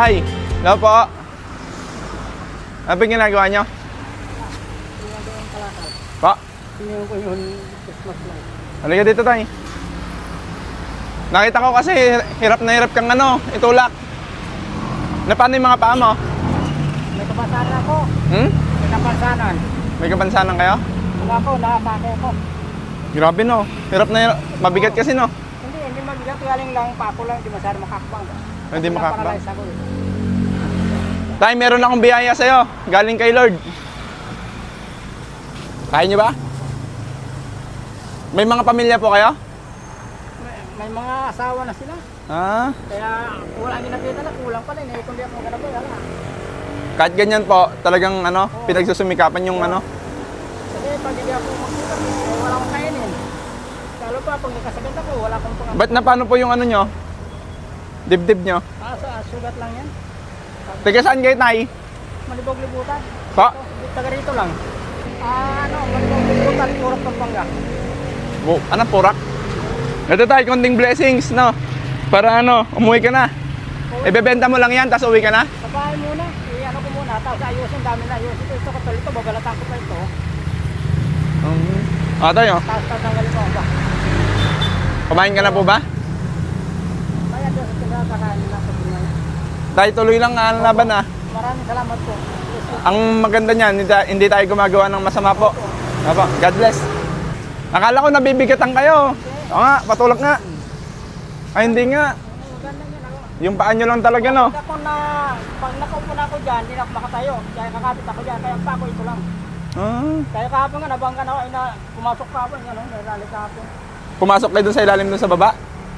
Ay, hello po. Ano yung ginagawa nyo? Pa, Tingnan ko yun, Christmas light. halika dito tayo. Nakita ko kasi hirap na hirap kang ano, itulak. Na paano yung mga paa mo? May kapansanan ako. Hmm? May kapansanan. May kapansanan kayo? Wala ko, nakakake ko. Grabe no. Hirap na hirap. Mabigat kasi no. Hindi, hindi mabigat. Galing lang, pako lang, hindi masyado makakbang. Hindi. Naparalyze ako eh. Tay, meron akong biyaya sa'yo. Galing kay Lord. Kaya niyo ba? May mga pamilya po kayo? May, may mga asawa na sila. Ah, Kaya wala ang ginagita na, kulang pa rin eh. Kung di ako ganap wala. kahit ganyan po, talagang ano, pinagsusumikapan yung ano. Kasi pag hindi ako magsulat, eh, wala akong kainin. Lalo pa, pag nagkasagad ako, wala akong pang... Ba't na paano po yung ano nyo? Dibdib nyo? Ah, sa sugat lang yan. Taga saan kayo, Tay? Malibog-libutan. Pa? Ito, taga rito lang. Ah, ano, malibog-libutan, Urok Pampanga. Bu ano, purak? Ito tayo, konting blessings, no? Para ano, umuwi ka na. Ibebenta mo lang yan, tapos uwi ka na? Sa bahay muna, i ano ko muna, tapos ayusin, dami na ayusin. Ito, ito, katulad ito, babalatan ko pa ito. Um, ah, tayo. Tapos tatanggalin ko ba? Kumain ka na po ba? Tinakakain na sa. Tayo tuloy lang ang laban ah. Maraming salamat po. Ang maganda niyan, hindi, ta- hindi tayo gumagawa ng masama po. Apo, God bless. Akala ko nabibigatan kayo. Oo nga, patulak nga. Ay, hindi nga. Ako. Yung paa nyo lang talaga, no? Pag ako na, pag nakaupo na ako dyan, hindi na ako makatayo. Kaya kakapit ako dyan, kaya pa ako ito lang. Ah, Kaya kahapon nga, nabangga na ako, ina, pumasok pa ako, ano, nalali kahapon. pumasok kayo dun sa ilalim dun sa baba.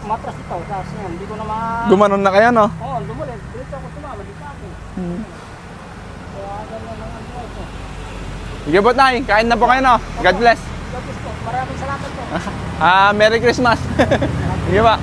Matras ito, tapos yan, hindi ko na ma... Gumanon na kayo, no? Oo, oh, lumulit. Dito ako tumama, dito ako. Kaya ganyan lang ang buhay ko. Sige po. Kain na po kayo, no? God bless. God bless po. Maraming salamat po. Ah, Merry Christmas. Sige ba?